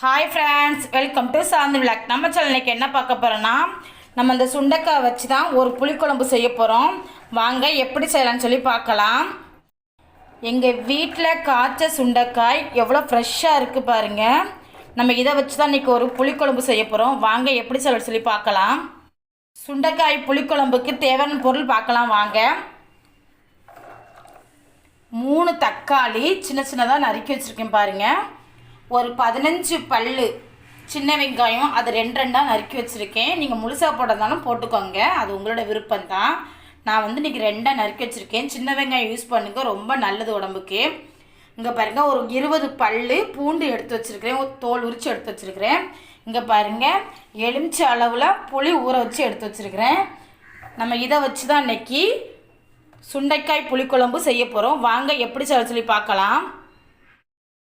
Hi friends welcome to Shanthi vlog நம்ம channel இன்னைக்கு என்ன பார்க்க போகிறோன்னா நம்ம இந்த சுண்டைக்காய் வச்சு தான் ஒரு புளிக்குழம்பு செய்ய போகிறோம் வாங்க எப்படி செய்யலாம்னு சொல்லி பார்க்கலாம். எங்கள் வீட்டில் காய்ச்ச சுண்டைக்காய் எவ்வளோ ஃப்ரெஷ்ஷாக இருக்குது பாருங்கள் நம்ம இதை வச்சு தான் இன்றைக்கி ஒரு புளிக்குழம்பு செய்ய போகிறோம் வாங்க எப்படி செய்யலாம் சொல்லி பார்க்கலாம். சுண்டைக்காய் புளிக்குழம்புக்கு தேவையான பொருள் பார்க்கலாம் வாங்க. மூணு தக்காளி சின்ன சின்னதாக நறுக்கி வச்சுருக்கேன் பாருங்கள் ஒரு பதினஞ்சு பல்லு சின்ன வெங்காயம் அது ரெண்டு ரெண்டாக நறுக்கி வச்சுருக்கேன். நீங்கள் முழுசாக போட்டதாலும் போட்டுக்கோங்க. அது உங்களோட விருப்பம் தான் நான் வந்து இன்றைக்கி ரெண்டாக நறுக்கி வச்சுருக்கேன். சின்ன வெங்காயம் யூஸ் பண்ணுங்க ரொம்ப நல்லது உடம்புக்கு. இங்கே பாருங்கள் ஒரு இருபது பல் பூண்டு எடுத்து வச்சுருக்கிறேன். ஒரு தோல் உரித்து எடுத்து வச்சுருக்கிறேன். இங்கே பாருங்கள் எலுமிச்சை அளவில் புளி ஊற வச்சு எடுத்து வச்சுருக்கிறேன். நம்ம இதை வச்சு தான் இன்றைக்கி சுண்டைக்காய் புளிக்குழம்பு செய்ய போகிறோம் வாங்க எப்படி செய்ய சொல்லி பார்க்கலாம்.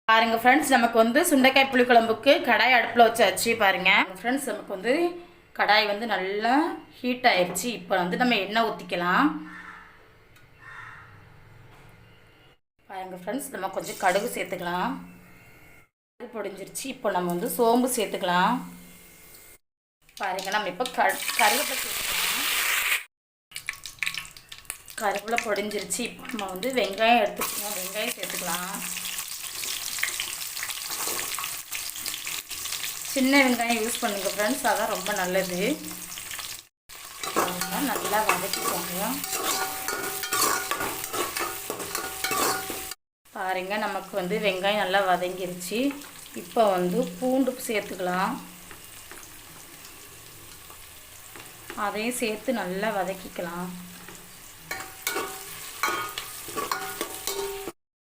பாருங்க ஃப்ரெண்ட்ஸ் நமக்கு வந்து சுண்டைக்காய் புளிக்குழம்புக்கு கடாய் அடுப்பில் வச்சாச்சு பாருங்க. ஃப்ரெண்ட்ஸ் நமக்கு வந்து கடாய் வந்து நல்லா ஹீட் ஆயிடுச்சு இப்போ வந்து நம்ம எண்ணெய் ஊற்றிக்கலாம் பாருங்க ஃப்ரெண்ட்ஸ் நம்ம கொஞ்சம் கடுகு சேர்த்துக்கலாம். கடுகு பொடிஞ்சிருச்சு. இப்போ நம்ம வந்து சோம்பு சேர்த்துக்கலாம். பாருங்க நம்ம இப்போ க கருவேப்பிலை சேர்த்துக்கலாம். கருவேப்பிலை பொடிஞ்சிருச்சு. இப்போ நம்ம வந்து வெங்காயம் எடுத்துக்கலாம் வெங்காயம் சேர்த்துக்கலாம். சின்ன வெங்காயம் யூஸ் பண்ணுங்கள் ஃப்ரெண்ட்ஸ் அதான் ரொம்ப நல்லது. நல்லா வதக்கிக்கோங்க. பாருங்க நமக்கு வந்து வெங்காயம் நல்லா வதங்கிருச்சு. இப்போ வந்து பூண்டு சேர்த்துக்கலாம். அதையும் சேர்த்து நல்லா வதக்கிக்கலாம்.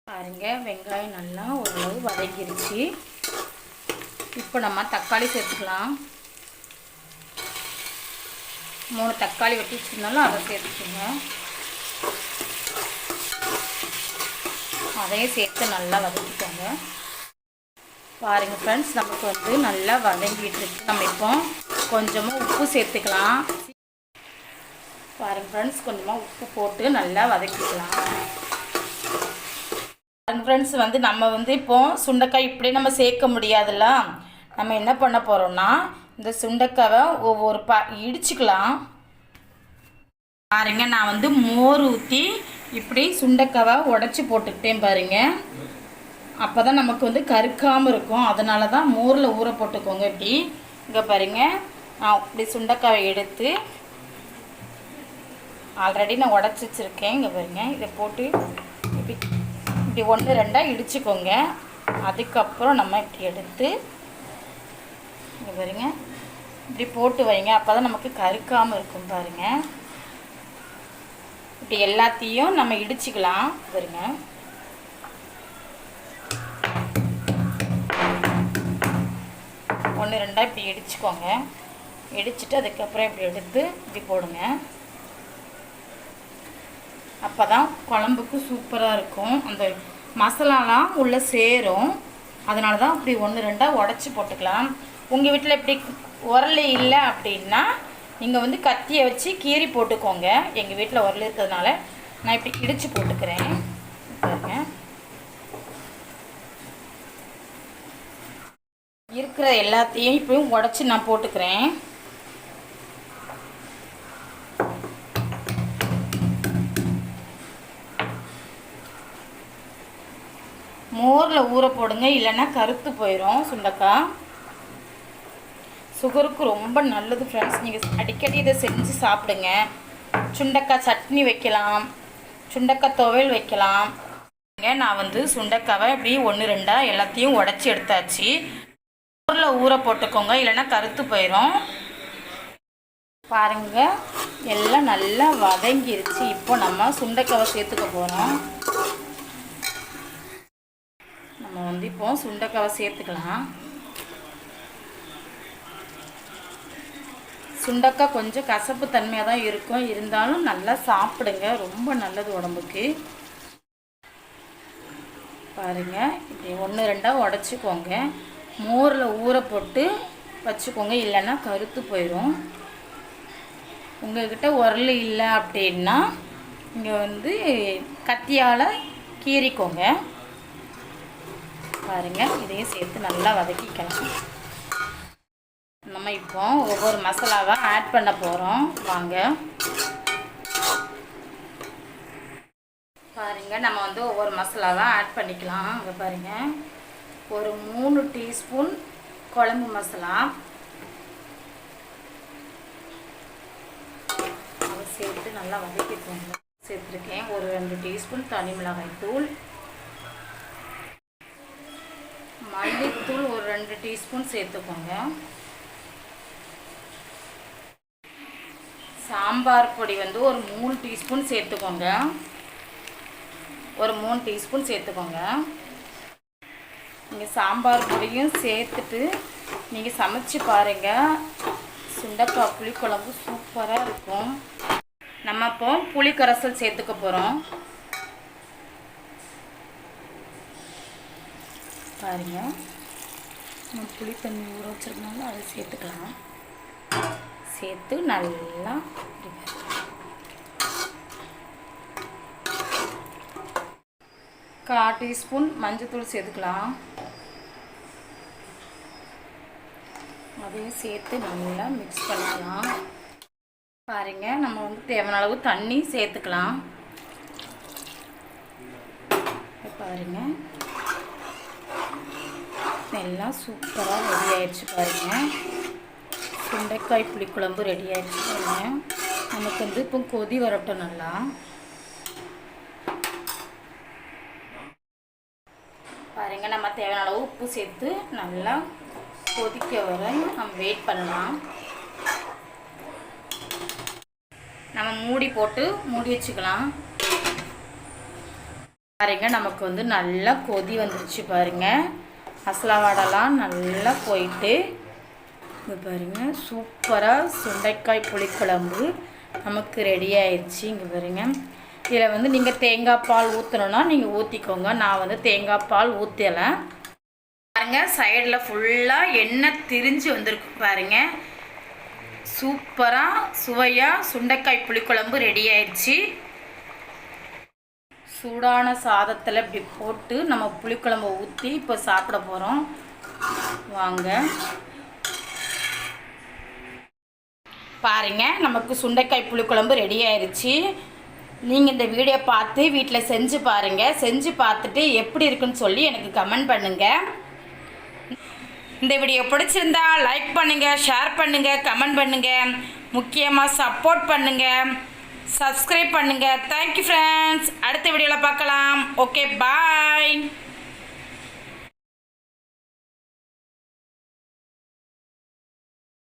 பாருங்க வெங்காயம் நல்லா ஓரளவு வதங்கிருச்சு. இப்போ நம்ம தக்காளி சேர்த்துக்கலாம். மூணு தக்காளி வெட்டி வச்சுருந்தாலும் அதை சேர்த்துக்கோங்க. அதையும் சேர்த்து நல்லா வதக்கிக்கோங்க. பாருங்க ஃப்ரெண்ட்ஸ் நமக்கு வந்து நல்லா வதங்கிட்டு இருக்கு. நம்ம இப்போ கொஞ்சமாக உப்பு சேர்த்துக்கலாம். பாருங்க ஃப்ரெண்ட்ஸ் கொஞ்சமாக உப்பு போட்டு நல்லா வதக்கிக்கலாம். ஃப்ரெண்ட்ஸ் வந்து நம்ம வந்து இப்போ சுண்டைக்காய் இப்படி நம்ம சேர்க்க முடியாதுல்ல? நம்ம என்ன பண்ண போகிறோம்னா இந்த சுண்டைக்காவை ஒவ்வொரு பா இடிச்சுக்கலாம். பாருங்க நான் வந்து மோர் ஊற்றி இப்படி சுண்டைக்காவை உடச்சி போட்டுக்கிட்டேன் பாருங்க. அப்போ தான் நமக்கு வந்து கருக்காமல் இருக்கும். அதனால தான் மோரில் ஊற போட்டுக்கோங்க இப்படி. இங்கே பாருங்க நான் இப்படி சுண்டைக்காவை எடுத்து ஆல்ரெடி நான் உடச்சி வச்சுருக்கேன். இங்கே பாருங்க இதை போட்டு இப்படி இப்படி ஒன்று ரெண்டாக இடிச்சுக்கோங்க. அதுக்கப்புறம் நம்ம இப்படி எடுத்து இங்கே பாருங்க. இப்படி போட்டு வைங்க. அப்போ தான் நமக்கு கருக்காமல் இருக்கும் பாருங்க. இப்படி எல்லாத்தையும் நம்ம இடிச்சுக்கலாம். பாருங்க. ஒன்று ரெண்டாக இப்படி இடிச்சுக்கோங்க. இடிச்சிட்டு அதுக்கப்புறம் இப்படி எடுத்து இப்படி போடுங்க. அப்போ தான் குழம்புக்கு சூப்பராக இருக்கும். அந்த மசாலாலாம் உள்ளே சேரும். அதனால தான் அப்படி ஒன்று ரெண்டாக உடச்சி போட்டுக்கலாம். உங்கள் வீட்டில் இப்படி உரல் இல்லை அப்படின்னா நீங்கள் வந்து கத்தியை வச்சு கீறி போட்டுக்கோங்க. எங்கள் வீட்டில் உரல் இருக்கிறதுனால நான் இப்படி இடித்து போட்டுக்கிறேன். பாருங்க. இருக்கிற எல்லாத்தையும் இப்பயும் உடச்சி நான் போட்டுக்கிறேன். மோரில் ஊற போடுங்க இல்லைன்னா கருத்து போயிடும் சுண்டக்காய். சுகருக்கு ரொம்ப நல்லது ஃப்ரெண்ட்ஸ் நீங்கள் அடிக்கடி இதை செஞ்சு சாப்பிடுங்க. சுண்டக்காய் சட்னி வைக்கலாம். சுண்டக்காய் துவையல் வைக்கலாம். நான் வந்து சுண்டக்காவை இப்படி ஒன்று ரெண்டாக எல்லாத்தையும் உடச்சி எடுத்தாச்சு. ஊரில் ஊற போட்டுக்கோங்க இல்லைன்னா கருத்து போயிடும் பாருங்க எல்லாம் நல்லா வதங்கிருச்சு. இப்போ நம்ம சுண்டைக்காவை சேர்த்துக்க போகிறோம் நம்ம வந்து இப்போ சுண்டைக்காவை சேர்த்துக்கலாம். சுண்டக்காய் கொஞ்சம் கசப்பு தன்மையாக தான் இருக்கும். இருந்தாலும் நல்லா சாப்பிடுங்க. ரொம்ப நல்லது உடம்புக்கு. பாருங்கள் இப்படி ஒன்று ரெண்டாக உடச்சிக்கோங்க. மோரில் ஊற போட்டு வச்சுக்கோங்க. இல்லைன்னா கருத்து போயிடும் உங்கள்கிட்ட உரல் இல்லை அப்படின்னா இங்கே வந்து கத்தியால் கீறிக்கோங்க. பாருங்கள் இதையும் சேர்த்து நல்லா வதக்கிக்கலாம். நம்ம இப்போ ஒவ்வொரு மசாலாவாக ஆட் பண்ண போகிறோம் வாங்க. பாருங்க நம்ம வந்து ஒவ்வொரு மசாலாவாக ஆட் பண்ணிக்கலாம். அங்கே பாருங்க. ஒரு மூணு டீஸ்பூன் குழம்பு மசாலா. அதை சேர்த்து நல்லா வதக்கிக்கோங்க சேர்த்துருக்கேன். ஒரு ரெண்டு டீஸ்பூன் தனி மிளகாய் தூள். மல்லித்தூள் ஒரு ரெண்டு டீஸ்பூன் சேர்த்துக்கோங்க. சாம்பார் பொடி வந்து ஒரு மூணு டீஸ்பூன் சேர்த்துக்கோங்க. ஒரு மூணு டீஸ்பூன் சேர்த்துக்கோங்க. நீங்கள் சாம்பார் பொடியும் சேர்த்துட்டு நீங்கள் சமைச்சு பாருங்கள் சுண்டக்காய் புளிக்குழம்பு சூப்பராக இருக்கும். நம்ம இப்போ புளி கரைசல் சேர்த்துக்க போகிறோம் பாருங்கள் நம்ம புளி தண்ணி ஊற வச்சிருக்கனால அதை சேர்த்துக்கலாம். சேர்த்து நல்லா கால் டீஸ்பூன் மஞ்சத்தூள் சேர்த்துக்கலாம். அதையும் சேர்த்து நல்லா மிக்ஸ் பண்ணிக்கலாம். பாருங்க நம்ம வந்து தேவையான அளவு தண்ணி சேர்த்துக்கலாம். பாருங்கள் பாருங்க. எல்லாம் சூப்பராக ரெடி ஆயிடுச்சு பாருங்கள் சுண்டைக்காய் புளிக்குழம்பு ரெடி ஆயிடுச்சு நமக்கு வந்து இப்போ கொதி வரட்டும் நல்லா. பாருங்க நம்ம தேவையான அளவு உப்பு சேர்த்து நல்லா கொதிக்க வர நம்ம வெயிட் பண்ணலாம். நம்ம மூடி போட்டு மூடி வச்சுக்கலாம். பாருங்க நமக்கு வந்து நல்லா கொதி வந்துருச்சு பாருங்க. மசாலா வாடெல்லாம் நல்லா போயிட்டு இது பாருங்கள் சூப்பராக சுண்டைக்காய் புளிக்குழம்பு நமக்கு ரெடி ஆயிடுச்சு இங்கே பாருங்க. இதில் வந்து நீங்கள் தேங்காய் பால் ஊற்றணுன்னா நீங்கள் ஊற்றிக்கோங்க நான் வந்து தேங்காய் பால் ஊற்றலை பாருங்கள் சைடில் ஃபுல்லாக எண்ணெய் திரிஞ்சு வந்திருக்கு பாருங்கள் சூப்பராக சுவையாக சுண்டைக்காய் புளிக்குழம்பு ரெடி ஆயிடுச்சு சூடான சாதத்தில் இப்படி போட்டு நம்ம புளிக்குழம்பை ஊற்றி இப்போ சாப்பிட போகிறோம் வாங்க. பாருங்க நமக்கு சுண்டைக்காய் புளிக்குழம்பு ரெடி ஆயிடுச்சு நீங்கள் இந்த வீடியோ பார்த்து வீட்டில் செஞ்சு பாருங்கள் செஞ்சு பார்த்துட்டு எப்படி இருக்குன்னு சொல்லி எனக்கு கமெண்ட் பண்ணுங்கள் இந்த வீடியோ பிடிச்சிருந்தா லைக் பண்ணுங்கள் ஷேர் பண்ணுங்கள் கமெண்ட் பண்ணுங்கள் முக்கியமாக சப்போர்ட் பண்ணுங்கள் சப்ஸ்கிரைப் பண்ணுங்கள் தேங்க்யூ ஃப்ரெண்ட்ஸ் அடுத்த வீடியோவில் பார்க்கலாம். Okay bye